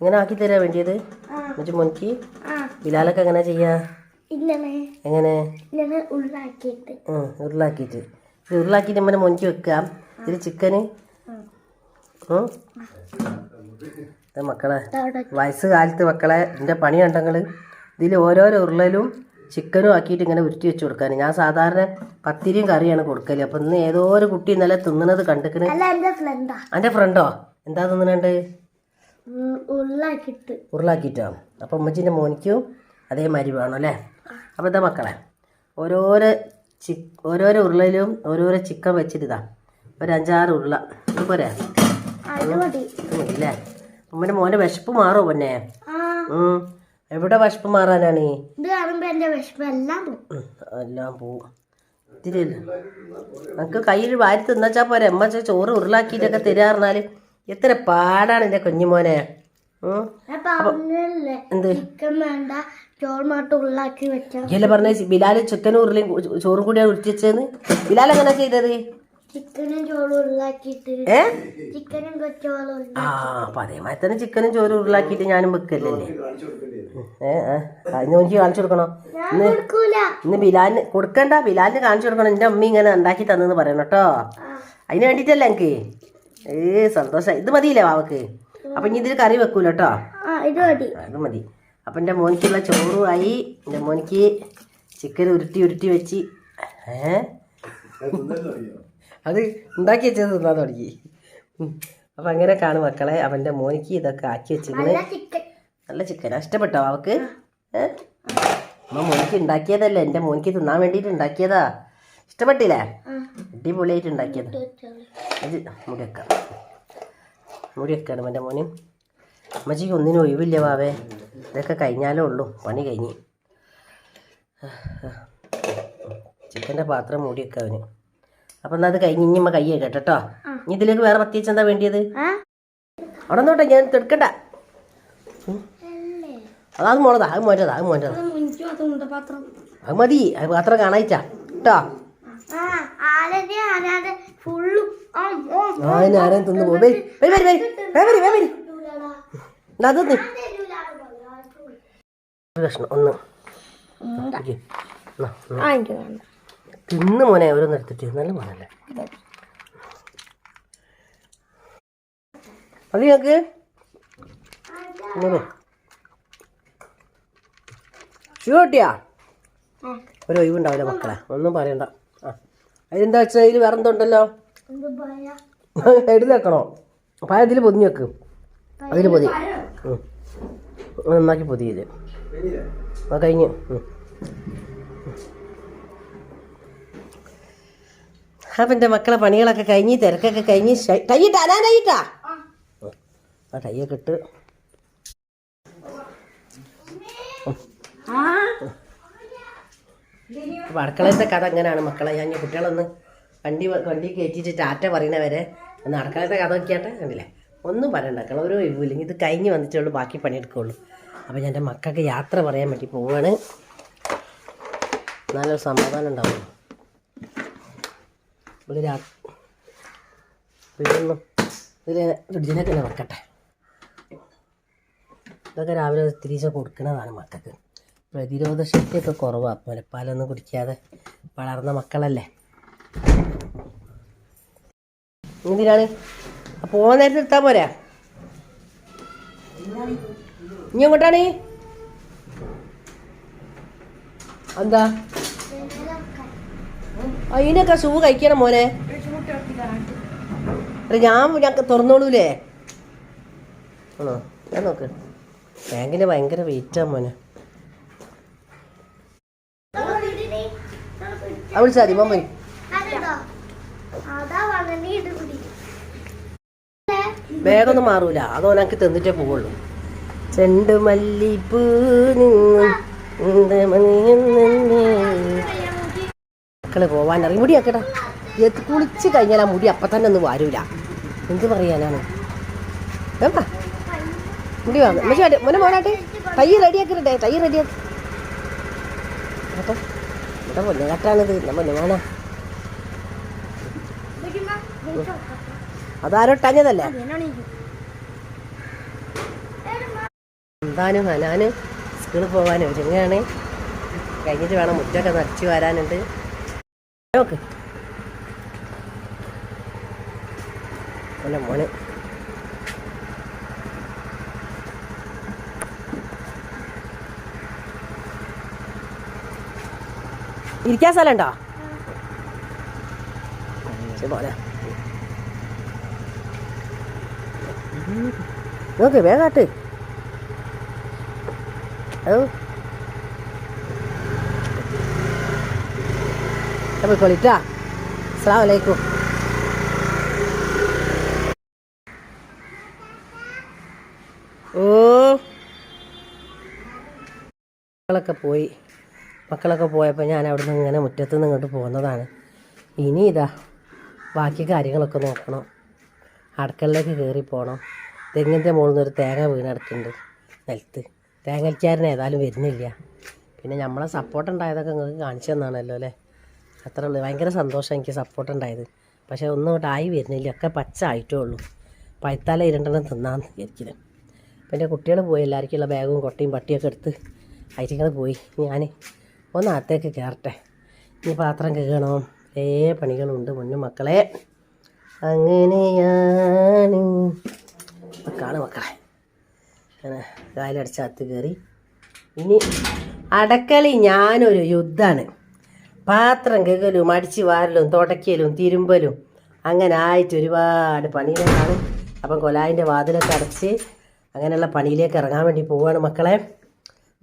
ഇങ്ങനെ ആക്കി തരാ വേണ്ടിയത്. എന്നിട്ട് മുൻക്ക് ബിലാലൊക്കെ എങ്ങനെ ചെയ്യാ? എങ്ങനെ? ഉരുളാക്കിട്ട് ഉള്ളാക്കിയിട്ട് ഉം, ഉരുളാക്കിയിട്ട്. ഇത് ഉരുളാക്കിയിട്ട് നമ്മുടെ മോൻക്കി വെക്കാം. ഇതിൽ ചിക്കന്. ഇത് മക്കളെ വയസ്സ് കാലത്ത് മക്കളെ എന്റെ പണി കണ്ടങ്ങൾ ഇതിൽ ഓരോരോ ഉരുളലും ചിക്കനും ആക്കിയിട്ട് ഇങ്ങനെ ഉരുട്ടി വെച്ച് കൊടുക്കാൻ ഞാൻ സാധാരണ പത്തിരിയും കറിയാണ് കൊടുക്കൽ. അപ്പം ഇന്ന് ഏതോ ഒരു കുട്ടി ഇന്നലെ തിന്നണത് കണ്ടിക്കണ്. അല്ല എന്റെ ഫ്രണ്ടാ എന്റെ ഫ്രണ്ടോ എന്താ തിന്നണണ്ട്? ഉള്ളാക്കിയിട്ട് ഉരുളാക്കിയിട്ടോ അപ്പം ഉമ്മച്ചിന്റെ മോനിക്കും അതേമാതിരി വേണം അല്ലേ? അപ്പോൾ ഇതാ മക്കളെ ഓരോരോ ചി ഓരോരോ ഉരുളയിലും ഓരോരോ ചിക്കൻ വെച്ചിട്ടിതാ ഒരു അഞ്ചാറ് ഉരുള. പോരെ? മതില്ലേ ഉമ്മന്റെ മോന്റെ വിശപ്പ് മാറുമോ പൊന്നെ? എവിടെ വിശപ്പ് മാറാനാണ്? എല്ലാം പോവും. ഇത്തിരി നമുക്ക് കയ്യിൽ വാരി തിന്നച്ചാ പോരെ? അമ്മ ചോറ് ഉരുളാക്കിയിട്ടൊക്കെ തരാറിഞ്ഞാൽ എത്ര പാടാണ് എന്റെ കുഞ്ഞുമോനെ. എന്ത്? ഉള്ളാക്കി പറഞ്ഞ ബിലാൽ ചിക്കനും ഉരുളയും ചോറും കൂടിയാണ് ഉരുട്ടി വെച്ചതെന്ന് ബിലാൽ എങ്ങനെ ചെയ്തത് ആ അപ്പൊ അതേമാതിരി തന്നെ ചിക്കനും ചോറും ഉരുളാക്കിയിട്ട് ഞാനും വെക്കല്ലേ. ഏഹ് ഏ കാണിച്ചു കൊടുക്കണോ. ഞാൻ ഇന്ന് ബിലാലിന് കൊടുക്കണ്ട ബിലാലിന് കാണിച്ചു കൊടുക്കണം. എന്റെ അമ്മ ഇങ്ങനെ ഉണ്ടാക്കി തന്നെന്ന് പറയണം കേട്ടോ. അതിന് വേണ്ടിട്ടല്ലേ എനിക്ക് ഏ സന്തോഷം ഇത് മതിയില്ലേ വാവക്ക്? അപ്പൊ ഇനി ഇതിൽ കറി വെക്കൂല കേട്ടോ അത് മതി. അപ്പൊ എന്റെ മോനിക്കുള്ള ചോറുമായി എന്റെ മോനിക്ക് ചിക്കൻ ഉരുട്ടി ഉരുട്ടി വെച്ച്. ഏ? അത് ഉണ്ടാക്കി വെച്ചത് തിന്നാൻ തുടങ്ങി. അപ്പം അങ്ങനെ കാണും മക്കളെ. അവന്റെ മോനിക്ക് ഇതൊക്കെ ആക്കി വെച്ചിങ്ങനെ നല്ല ചിക്കൻ ഇഷ്ടപ്പെട്ടോ അവക്ക് അമ്മ മോനിക്ക് ഉണ്ടാക്കിയതല്ലേ. എന്റെ മോനിക്ക് തിന്നാൻ വേണ്ടിയിട്ട് ഉണ്ടാക്കിയതാ. ഇഷ്ടപ്പെട്ടില്ലേ? അടിപൊളിയായിട്ട് ഉണ്ടാക്കിയത്. അത് മുടിയൊക്കെ. മുടിയൊക്കെയാണ് എന്റെ മോന്. അമ്മച്ചിക്ക് ഒന്നിനും ഒഴിവില്ല വാവേ ഇതൊക്കെ കഴിഞ്ഞാലേ ഉള്ളൂ. പണി കഴിഞ്ഞ്. ചിക്കന്റെ പാത്രം മൂടി വെക്കാം അവന്. അപ്പം എന്നാൽ അത് കഴിഞ്ഞ് ഇനി അമ്മ കൈ കേട്ടോ. ഇനി ഇതിലേക്ക് വേറെ പ്രത്യേകിച്ച് എന്താ വേണ്ടിയത്? അവിടെ നോട്ടെ ഞാൻ തെടുക്കണ്ട അതാ മോളതാ അത് മോന്റെതാ അത് പാത്രം അത് മതി അത് പാത്രം കാണായിച്ചാ കേട്ടോ. ഫുള്ളും ആരെയും തിന്ന് പോകും. വരി വരി വരി വരി വരി വരി അത് കഷ്ണം ഒന്ന്. തിന്ന് മോനെ ഓരോന്ന് എടുത്തിട്ട്. നല്ല മോനല്ലേ? മതി ഞങ്ങൾക്ക് ഷൂട്ടിയാ ഒരു ഒഴിവുണ്ടാവില്ല മക്കളെ. ഒന്നും പറയണ്ട. ആ. അതിലെന്താ വെച്ചാൽ അതിൽ വേറെ എന്തുണ്ടല്ലോ എന്ത് പറയാ. സൈഡിൽ വെക്കണോ? അപ്പം അതിൽ പൊതിഞ്ഞ് വെക്കും. അതിൽ പൊതി. നന്നാക്കി പൊതി നന്നാക്കി പൊതിയത് ആ കഴിഞ്ഞ്. അപ്പം എന്റെ മക്കളെ പണികളൊക്കെ കഴിഞ്ഞ് തിരക്കൊക്കെ കഴിഞ്ഞ് കൈയിട്ടാ ഞാൻ കൈയിട്ടാ? ആ കൈയൊക്കെ ഇട്ട്. അപ്പം അടുക്കളത്തെ കഥ എങ്ങനെയാണ് മക്കളെ? ഞാൻ കുട്ടികളൊന്ന് വണ്ടി വണ്ടി കയറ്റിയിട്ട് ടാറ്റ പറയണവരെ വരെ അടുക്കളത്തെ കഥ നോക്കിയാട്ടെ? കണ്ടില്ലേ? ഒന്നും പറയണ്ട. ഒരു ഒഴിവില്ലെങ്കിൽ ഇത് കഴിഞ്ഞ് വന്നിട്ടുള്ളൂ. ബാക്കി പണിയെടുക്കുള്ളൂ. അപ്പോൾ ഞാൻ എന്റെ മക്കൾക്ക് യാത്ര പറയാൻ വേണ്ടി പോവാണ്. നല്ലൊരു സമാധാനം ഉണ്ടാവും. ഇവിടെ ഇതിൽ തന്നെ വെക്കട്ടെ. ഇതൊക്കെ രാവിലെ തിരിച്ച് കൊടുക്കുന്നതാണ് മക്കൾക്ക്. പ്രതിരോധ ശക്തിയൊക്കെ കുറവാണ് മുലപ്പാലൊന്നും കുടിക്കാതെ വളർന്ന മക്കളല്ലേ? എന്തിനാണ്? പോകാൻ നേരത്തെ എടുത്താൽ പോരാ? ഇനി എങ്ങോട്ടാണ്? എന്താ? അതിനൊക്കെ ഷൂ കഴിക്കണം മോനെ. ഞാൻ ഞാൻ തുറന്നോളൂലേ? ആണോ? ഞാൻ നോക്ക്. ബാങ്കിന് ഭയങ്കര വെയിറ്റാ മോനെ. വിളിച്ചാൽ മതി മോൻ വേഗമൊന്നും മാറൂല. അതോ എനിക്ക് തന്നിട്ടേ പോവുള്ളൂ. ചെണ്ട് മക്കൾ പോവാൻ അറിയും. മുടി ആക്കട്ടെ. കുളിച്ച് കഴിഞ്ഞാൽ ആ മുടി അപ്പം തന്നെ ഒന്നും വാരൂല. എന്ത് പറയാനാണ്? വേണ്ട മുടി പക്ഷേ മോനെ മോനാട്ടെ. തൈ റെഡിയാക്കിട്ടെ തൈ റെഡിയാക്കി കേട്ടോ ഇവിടെ എന്റെ പൊന്നെ മോനാ. അതാരോ ടഞ്ഞതല്ലേ എന്താനും ഹനാനും സ്കൂളിൽ പോകാൻ ഒരുങ്ങാണ്. കഴിഞ്ഞിട്ട് വേണം മുറ്റൊക്കെ നിറച്ച് വരാനുണ്ട്. നോക്ക്. അല്ല മോനെ. ഇരിക്കാൻ സ്ഥലമുണ്ടോ? ശരി, മോനെ. നോക്ക് വേഗാട്ട് ഓ അപ്പോൾ കൊളിട്ടാ അസ്സാം വലൈക്കും ഓ. മക്കളൊക്കെ പോയി. മക്കളൊക്കെ പോയപ്പോൾ ഞാൻ അവിടെ നിന്ന് ഇങ്ങനെ മുറ്റത്ത് നിന്ന് ഇങ്ങോട്ട് പോകുന്നതാണ് ഇനി ഇതാ ബാക്കി കാര്യങ്ങളൊക്കെ നോക്കണം. അടുക്കളയിലേക്ക് കയറി പോകണം തെങ്ങിന്റെ മുകളിൽ നിന്ന് ഒരു തേങ്ങ വീണ് കിടക്കുന്നുണ്ട് നിലത്ത് തേങ്ങൽക്കാരൻ ഏതായാലും വരുന്നില്ല. പിന്നെ നമ്മളെ സപ്പോർട്ട് ഉണ്ടായതൊക്കെ നിങ്ങൾക്ക് കാണിച്ചു തന്നാണല്ലോ അല്ലേ? അത്ര ഉള്ളൂ. ഭയങ്കര സന്തോഷം എനിക്ക് സപ്പോർട്ട് ഉണ്ടായത്. പക്ഷേ ഒന്നും ഇങ്ങോട്ട് ആയി വരുന്നില്ല. ഒക്കെ പച്ച ആയിട്ടേ ഉള്ളൂ. പഴുത്താല ഇരണ്ടെണ്ണം തിന്നാന്ന് വിചാരിക്കുന്നത് പിന്നെ കുട്ടികൾ പോയി. എല്ലാവർക്കുള്ള ബാഗും കൊട്ടയും പട്ടിയൊക്കെ എടുത്ത് അയറ്റിങ്ങൾ പോയി. ഞാൻ ഒന്ന് അകത്തേക്ക് കയറട്ടെ. ഇനി പാത്രം കഴുകണം. ഏ പണികളുണ്ട് മുന്നും മക്കളെ. അങ്ങനെയാണ്. മക്കളാണ് മക്കളെ. അങ്ങനെ കാലടച്ച് കയറി ഇനി അടക്കളി ഞാനൊരു യുദ്ധമാണ്. പാത്രം കകലും അടിച്ചു വാരലും തുടക്കലും തിരുമ്പലും അങ്ങനെ ആയിട്ട് ഒരുപാട് പണിയിലേക്കാണ്. അപ്പം കൊലായിന്റെ വാതിലൊക്കെ അടച്ച് അങ്ങനെയുള്ള പണിയിലേക്ക് ഇറങ്ങാൻ വേണ്ടി പോവാണ് മക്കളെ.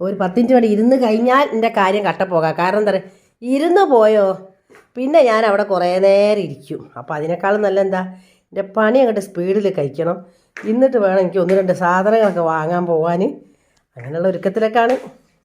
ഒരു പത്തിന്റെ പണി ഇരുന്ന് കഴിഞ്ഞാൽ എന്റെ കാര്യം കട്ടപ്പോകാം. കാരണം എന്താ പറയുക ഇരുന്ന് പോയോ? പിന്നെ ഞാൻ അവിടെ കുറേ നേരം ഇരിക്കും. അപ്പോൾ അതിനേക്കാളും നല്ല എന്താ എന്റെ പണി അങ്ങോട്ട് സ്പീഡിൽ കഴിക്കണം. എന്നിട്ട് വേണം എനിക്ക് ഒന്ന് രണ്ട് സാധനങ്ങളൊക്കെ വാങ്ങാൻ പോകാൻ. അങ്ങനെയുള്ള ഒരുക്കത്തിലൊക്കെയാണ്.